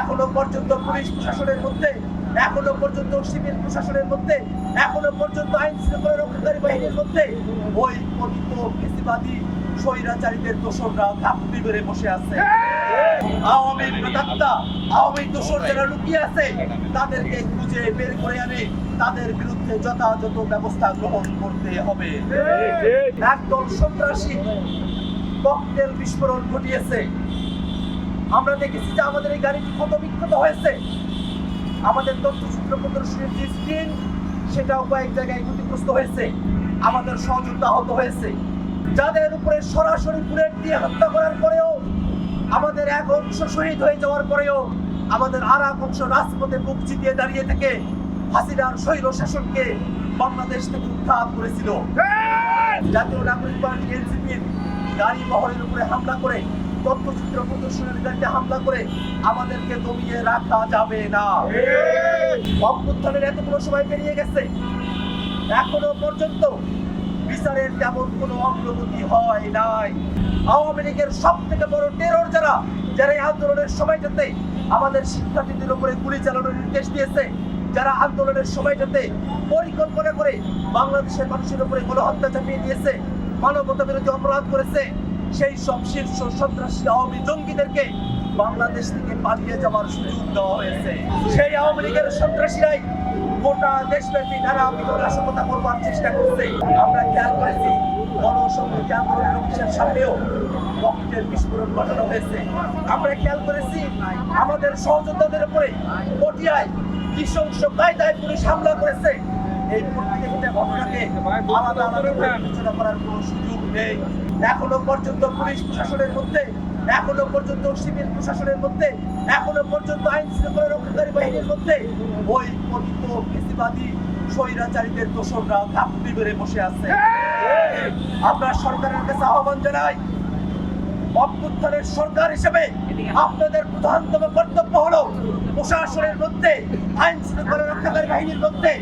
এখনও পর্যন্ত পুলিশ প্রশাসনের মধ্যে এখনও পর্যন্ত সিভিল প্রশাসনের মধ্যে এখনও পর্যন্ত আইন শৃঙ্খলা রক্ষাকারী বাহিনীর মধ্যে। ওই পতিত ফেসিবাদী স্বৈরাচারীদের দোসররা ঘাপটি মেরে বসে আছে। আওয়ামী প্রেতাত্মা আওয়ামী দোসর যারা লুকিয়ে আছে তাদেরকে খুঁজে বের করে আনে। তাদের বিরুদ্ধে যথাযথ ব্যবস্থা গ্রহণ করতে হবে। একদল সন্ত্রাসী ককটেল বিস্ফোরণ ঘটিয়েছে। আমরা দেখেছি যে আমাদের এই গাড়িটি কত বিক্ষত হয়েছে। আমাদের তথ্যচিত্র প্রদর্শনীর যে স্ক্রিন সেটাও কয়েক জায়গায় ক্ষতিগ্রস্ত হয়েছে। আমাদের সহযোগিতা আহত হয়েছে। যাদের উপরে সরাসরি বুলেট দিয়ে হত্যা করার পরেও আমাদের এক অংশ শহীদ হয়ে যাওয়ার পরেও আমাদের আর এক অংশ রাজপথে বুক চিতিয়ে দাঁড়িয়ে থেকে হাসিনার শৈল শাসনকে বাংলাদেশ থেকে উত্থাপ করেছিল। জাতীয় নাগরিক পার্টি এনসিপির গাড়ি বহরের উপরে হামলা করে তথ্যচিত্র প্রদর্শনের গাড়িতে হামলা করে আমাদেরকে দমিয়ে রাখা যাবে না। অভ্যুত্থানের এতগুলো সময় পেরিয়ে গেছে। এখনও পর্যন্ত বিচারের তেমন কোনো অগ্রগতি হয় নাই। আওয়ামী লীগের সব থেকে বড় টেরর যারা যারা এই আন্দোলনের সময়টাতে আমাদের শিক্ষার্থীদের উপরে গুলি চালানোর নির্দেশ দিয়েছে, যারা আন্দোলনের সময়টাতে পরিকল্পনা করে বাংলাদেশের মানুষের উপরে গণহত্যা চাপিয়ে দিয়েছে মানবতা বিরোধী অপরাধ করেছে সেই সব শীর্ষ সন্ত্রাসী আওয়ামী জঙ্গিদেরকে বাংলাদেশ থেকে পালিয়ে যাওয়ার সুযোগ দেওয়া হয়েছে। সেই আওয়ামী লীগের সন্ত্রাসীরাই গোটা দেশব্যাপী নানা বিপদাশঙ্কতা করবার চেষ্টা করছে। আমরা খেয়াল করেছি গণসংহতি আন্দোলনের অফিসের সামনেও রক্তের বিস্ফোরণ ঘটানো হয়েছে। আমরা খেয়াল করেছি, আমাদের সহযোদ্ধাদের উপরে পটিয়ায় নৃশংস কায়দায় পুলিশ হামলা করেছে। এই প্রত্যেকটা ঘটনাকে আলাদা আলাদা বিবেচনা করার কোনো সুযোগ নেই। এখনও পর্যন্ত পুলিশ প্রশাসনের মধ্যে এখনও পর্যন্ত সিভিল প্রশাসনের মধ্যে এখনও পর্যন্ত আইন শৃঙ্খলা রক্ষাকারী বাহিনীর মধ্যে ওই পতিত কৃষিবাদী স্বৈরাচারীদের দোষররা ঘাপটি বেড়ে বসে আছে। আপনার সরকারের কাছে আহ্বান জানাই অভ্যুত্থানের সরকার হিসেবে আপনাদের প্রধানতম কর্তব্য হলো প্রশাসনের মধ্যে আইন শৃঙ্খলা রক্ষাকারী বাহিনীর মধ্যে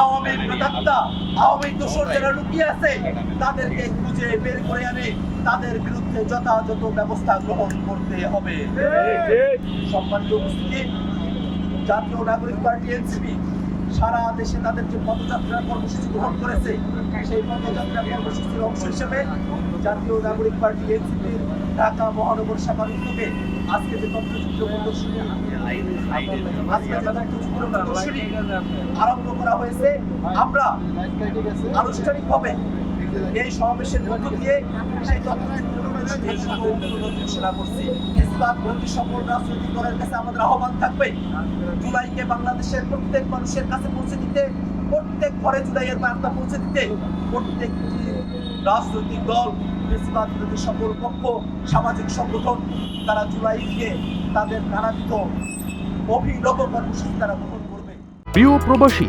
আওয়ামী প্রেতাত্মা আওয়ামী দোষর যারা লুকিয়ে আছে তাদেরকে খুঁজে বের করে আনে। তাদের বিরুদ্ধে যথাযথ ব্যবস্থা গ্রহণ করতে হবে। সম্মানিত উপস্থিতি জাতীয় নাগরিক পার্টি এনসিপি সারা দেশে তাদের যে পদযাত্রা কর্মসূচি গ্রহণ করেছে, সেই পদযাত্রা কর্মসূচির অংশ হিসেবে জাতীয় নাগরিক পার্টি এনসিপির ঢাকা মহানগর শাখার উদ্যোগে আজকে যে আজকে যে তথ্যচিত্র প্রদর্শনী আরম্ভ করা হয়েছে, আমরা আনুষ্ঠানিকভাবে এই সমাবেশের মধ্য দিয়ে রাজনৈতিক দলের কাছে থাকবে। জুলাইকে বাংলাদেশের প্রত্যেক মানুষের কাছে পৌঁছে দিতে, প্রত্যেক ঘরে জুলাইয়ের বার্তা পৌঁছে দিতে, প্রত্যেকটি রাজনৈতিক দল বেশিরভাগ সকল পক্ষ, সামাজিক সংগঠন, তারা জুলাইকে তাদের নানাবিধ অভিনব কর্মসূচি তারা গ্রহণ করবে। প্রিয় প্রবাসী